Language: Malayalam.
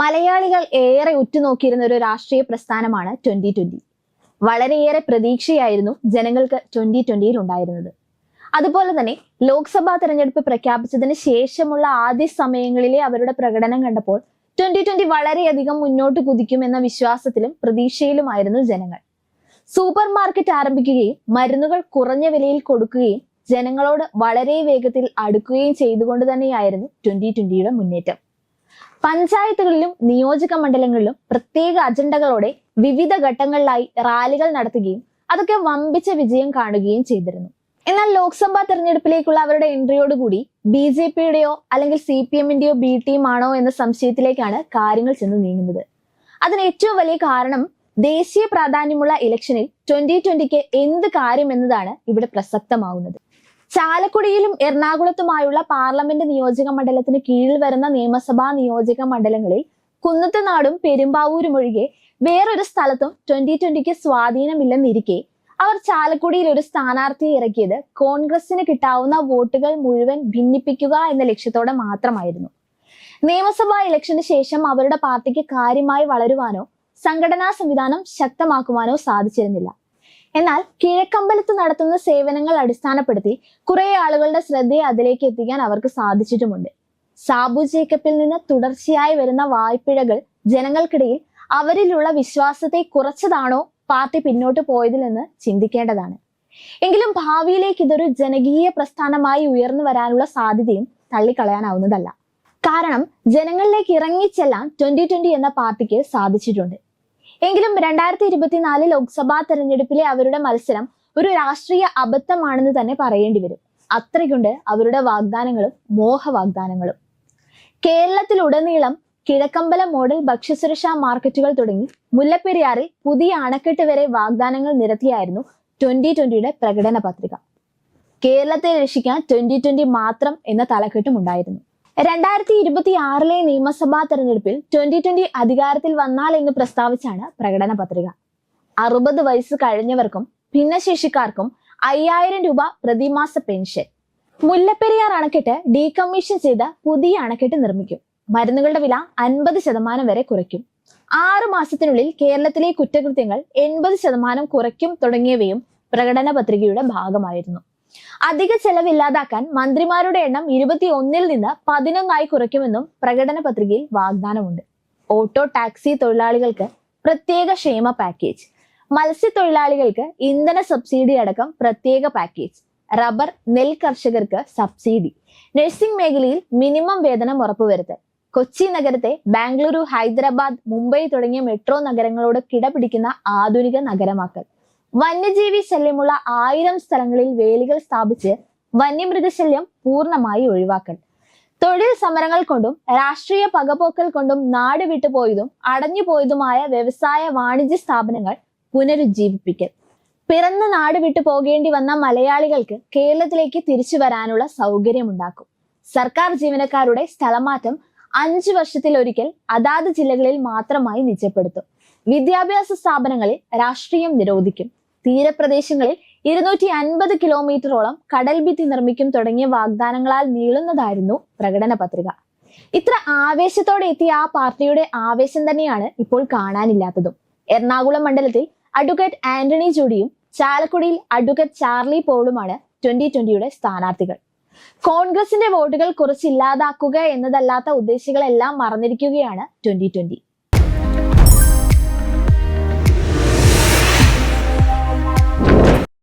മലയാളികൾ ഏറെ ഉറ്റുനോക്കിയിരുന്ന ഒരു രാഷ്ട്രീയ പ്രസ്ഥാനമാണ് ട്വന്റി ട്വന്റി. വളരെയേറെ പ്രതീക്ഷയായിരുന്നു ജനങ്ങൾക്ക് ട്വന്റി ട്വന്റിയിൽ ഉണ്ടായിരുന്നത്. അതുപോലെ തന്നെ ലോക്സഭാ തെരഞ്ഞെടുപ്പ് പ്രഖ്യാപിച്ചതിന് ശേഷമുള്ള ആദ്യ സമയങ്ങളിലെ അവരുടെ പ്രകടനം കണ്ടപ്പോൾ ട്വന്റി ട്വന്റി വളരെയധികം മുന്നോട്ട് കുതിക്കുമെന്ന വിശ്വാസത്തിലും പ്രതീക്ഷയിലുമായിരുന്നു ജനങ്ങൾ. സൂപ്പർ മാർക്കറ്റ് ആരംഭിക്കുകയും മരുന്നുകൾ കുറഞ്ഞ വിലയിൽ കൊടുക്കുകയും ജനങ്ങളോട് വളരെ വേഗത്തിൽ അടുക്കുകയും ചെയ്തുകൊണ്ട് തന്നെയായിരുന്നു ട്വന്റി ട്വന്റിയുടെ മുന്നേറ്റം. പഞ്ചായത്തുകളിലും നിയോജക മണ്ഡലങ്ങളിലും പ്രത്യേക അജണ്ടകളോടെ വിവിധ ഘട്ടങ്ങളിലായി റാലികൾ നടത്തുകയും അതൊക്കെ വമ്പിച്ച വിജയം കാണുകയും ചെയ്തിരുന്നു. എന്നാൽ ലോക്സഭാ തെരഞ്ഞെടുപ്പിലേക്കുള്ള അവരുടെ എൻട്രിയോടുകൂടി ബി ജെ പിയുടെയോ അല്ലെങ്കിൽ സി പി എമ്മിന്റെയോ ബി ടീം ആണോ എന്ന സംശയത്തിലേക്കാണ് കാര്യങ്ങൾ ചെന്ന് നീങ്ങുന്നത്. അതിന് ഏറ്റവും വലിയ കാരണം ദേശീയ പ്രാധാന്യമുള്ള ഇലക്ഷനിൽ ട്വന്റി ട്വന്റിക്ക് എന്ത് കാര്യം എന്നതാണ് ഇവിടെ പ്രസക്തമാവുന്നത്. ചാലക്കുടിയിലും എറണാകുളത്തുമായുള്ള പാർലമെന്റ് നിയോജക മണ്ഡലത്തിന് കീഴിൽ വരുന്ന നിയമസഭാ നിയോജക മണ്ഡലങ്ങളിൽ കുന്നത്തുനാടും പെരുമ്പാവൂരും ഒഴികെ വേറൊരു സ്ഥലത്തും ട്വന്റി ട്വന്റിക്ക് സ്വാധീനമില്ലെന്നിരിക്കെ അവർ ചാലക്കുടിയിൽ ഒരു സ്ഥാനാർത്ഥിയെ ഇറക്കിയത് കോൺഗ്രസിന് കിട്ടാവുന്ന വോട്ടുകൾ മുഴുവൻ ഭിന്നിപ്പിക്കുക എന്ന ലക്ഷ്യത്തോടെ മാത്രമായിരുന്നു. നിയമസഭാ ഇലക്ഷന് ശേഷം അവരുടെ പാർട്ടിക്ക് കാര്യമായി വളരുവാനോ സംഘടനാ സംവിധാനം ശക്തമാക്കുവാനോ സാധിച്ചിരുന്നില്ല. എന്നാൽ കിഴക്കമ്പലത്ത് നടത്തുന്ന സേവനങ്ങൾ അടിസ്ഥാനപ്പെടുത്തി കുറെ ആളുകളുടെ ശ്രദ്ധയെ അതിലേക്ക് എത്തിക്കാൻ അവർക്ക് സാധിച്ചിട്ടുമുണ്ട്. സാബു ജേക്കബിൽ നിന്ന് തുടർച്ചയായി വരുന്ന വായ്പിഴകൾ ജനങ്ങൾക്കിടയിൽ അവരിലുള്ള വിശ്വാസത്തെ കുറച്ചതാണോ പാർട്ടി പിന്നോട്ട് പോയതിൽ നിന്ന് ചിന്തിക്കേണ്ടതാണ്. എങ്കിലും ഭാവിയിലേക്ക് ഇതൊരു ജനകീയ പ്രസ്ഥാനമായി ഉയർന്നു വരാനുള്ള സാധ്യതയും തള്ളിക്കളയാനാവുന്നതല്ല. കാരണം ജനങ്ങളിലേക്ക് ഇറങ്ങിച്ചെല്ലാൻ ട്വന്റി ട്വന്റി എന്ന പാർട്ടിക്ക് സാധിച്ചിട്ടുണ്ട്. എങ്കിലും രണ്ടായിരത്തി ഇരുപത്തിനാല് ലോക്സഭാ തെരഞ്ഞെടുപ്പിലെ അവരുടെ മത്സരം ഒരു രാഷ്ട്രീയ അബദ്ധമാണെന്ന് തന്നെ പറയേണ്ടി വരും. അത്രയ്ക്കുണ്ട് അവരുടെ വാഗ്ദാനങ്ങളും മോഹ വാഗ്ദാനങ്ങളും കേരളത്തിലുടനീളം കിഴക്കമ്പല മോഡൽ ഭക്ഷ്യസുരക്ഷാ മാർക്കറ്റുകൾ തുടങ്ങി മുല്ലപ്പെരിയാറിൽ പുതിയ അണക്കെട്ട് വരെ വാഗ്ദാനങ്ങൾ നിരത്തിയായിരുന്നു ട്വന്റി ട്വന്റിയുടെ പ്രകടന പത്രിക കേരളത്തെ രക്ഷിക്കാൻ ട്വന്റി ട്വന്റി മാത്രം എന്ന തലക്കെട്ടും ഉണ്ടായിരുന്നു. രണ്ടായിരത്തി ഇരുപത്തി ആറിലെ നിയമസഭാ തെരഞ്ഞെടുപ്പിൽ ട്വന്റി ട്വന്റി അധികാരത്തിൽ വന്നാൽ എന്ന് പ്രസ്താവിച്ചാണ് പ്രകടന പത്രിക. അറുപത് വയസ്സ് കഴിഞ്ഞവർക്കും ഭിന്നശേഷിക്കാർക്കും അയ്യായിരം രൂപ പ്രതിമാസ പെൻഷൻ. മുല്ലപ്പെരിയാർ അണക്കെട്ട് ഡീകമ്മീഷൻ ചെയ്ത പുതിയ അണക്കെട്ട് നിർമ്മിക്കും. മരുന്നുകളുടെ വില അൻപത് ശതമാനം വരെ കുറയ്ക്കും. ആറു മാസത്തിനുള്ളിൽ കേരളത്തിലെ കുറ്റകൃത്യങ്ങൾ എൺപത് ശതമാനം കുറയ്ക്കും തുടങ്ങിയവയും പ്രകടന പത്രികയുടെ ഭാഗമായിരുന്നു. അധിക ചെലവില്ലാതാക്കാൻ മന്ത്രിമാരുടെ എണ്ണം ഇരുപത്തി ഒന്നിൽ നിന്ന് പതിനൊന്നായി കുറയ്ക്കുമെന്നും പ്രകടന പത്രികയിൽ വാഗ്ദാനമുണ്ട്. ഓട്ടോ ടാക്സി തൊഴിലാളികൾക്ക് പ്രത്യേക ക്ഷേമ പാക്കേജ് മത്സ്യത്തൊഴിലാളികൾക്ക് ഇന്ധന സബ്സിഡി അടക്കം പ്രത്യേക പാക്കേജ് റബ്ബർ നെൽ കർഷകർക്ക് സബ്സിഡി. നഴ്സിംഗ് മേഖലയിൽ മിനിമം വേതനം ഉറപ്പുവരുത്തൽ. കൊച്ചി നഗരത്തെ ബാംഗ്ലൂരു ഹൈദരാബാദ് മുംബൈ തുടങ്ങിയ മെട്രോ നഗരങ്ങളോട് കിടപിടിക്കുന്ന ആധുനിക നഗരമാക്കൽ. വന്യജീവി ശല്യമുള്ള ആയിരം സ്ഥലങ്ങളിൽ വേലികൾ സ്ഥാപിച്ച് വന്യമൃഗശല്യം പൂർണമായി ഒഴിവാക്കൽ. തൊഴിൽ സമരങ്ങൾ കൊണ്ടും രാഷ്ട്രീയ പകപോക്കൽ കൊണ്ടും നാട് വിട്ടുപോയതും അടഞ്ഞുപോയതുമായ വ്യവസായ വാണിജ്യ സ്ഥാപനങ്ങൾ പുനരുജ്ജീവിപ്പിക്കൽ. പിറന്ന നാട് വിട്ടു പോകേണ്ടി വന്ന മലയാളികൾക്ക് കേരളത്തിലേക്ക് തിരിച്ചു വരാനുള്ള സൗകര്യമുണ്ടാക്കും. സർക്കാർ ജീവനക്കാരുടെ സ്ഥലമാറ്റം അഞ്ചു വർഷത്തിലൊരിക്കൽ അതാത് ജില്ലകളിൽ മാത്രമായി നിജപ്പെടുത്തും. വിദ്യാഭ്യാസ സ്ഥാപനങ്ങളിൽ രാഷ്ട്രീയം നിരോധിക്കും. തീരപ്രദേശങ്ങളിൽ ഇരുന്നൂറ്റി അൻപത് കിലോമീറ്ററോളം കടൽ ഭിത്തി നിർമ്മിക്കും തുടങ്ങിയ വാഗ്ദാനങ്ങളാൽ നീളുന്നതായിരുന്നു പ്രകടന പത്രിക. ഇത്ര ആവേശത്തോടെ എത്തിയ ആ പാർട്ടിയുടെ ആവേശം തന്നെയാണ് ഇപ്പോൾ കാണാനില്ലാത്തതും. എറണാകുളം മണ്ഡലത്തിൽ അഡ്വക്കേറ്റ് ആന്റണി ജോഡിയും ചാലക്കുടിയിൽ അഡ്വക്കേറ്റ് ചാർലി പോളുമാണ് ട്വന്റി ട്വന്റിയുടെ സ്ഥാനാർത്ഥികൾ. കോൺഗ്രസിന്റെ വോട്ടുകൾ കുറച്ചില്ലാതാക്കുക എന്നതല്ലാത്ത ഉദ്ദേശികളെല്ലാം മറന്നിരിക്കുകയാണ് ട്വന്റി ട്വന്റി.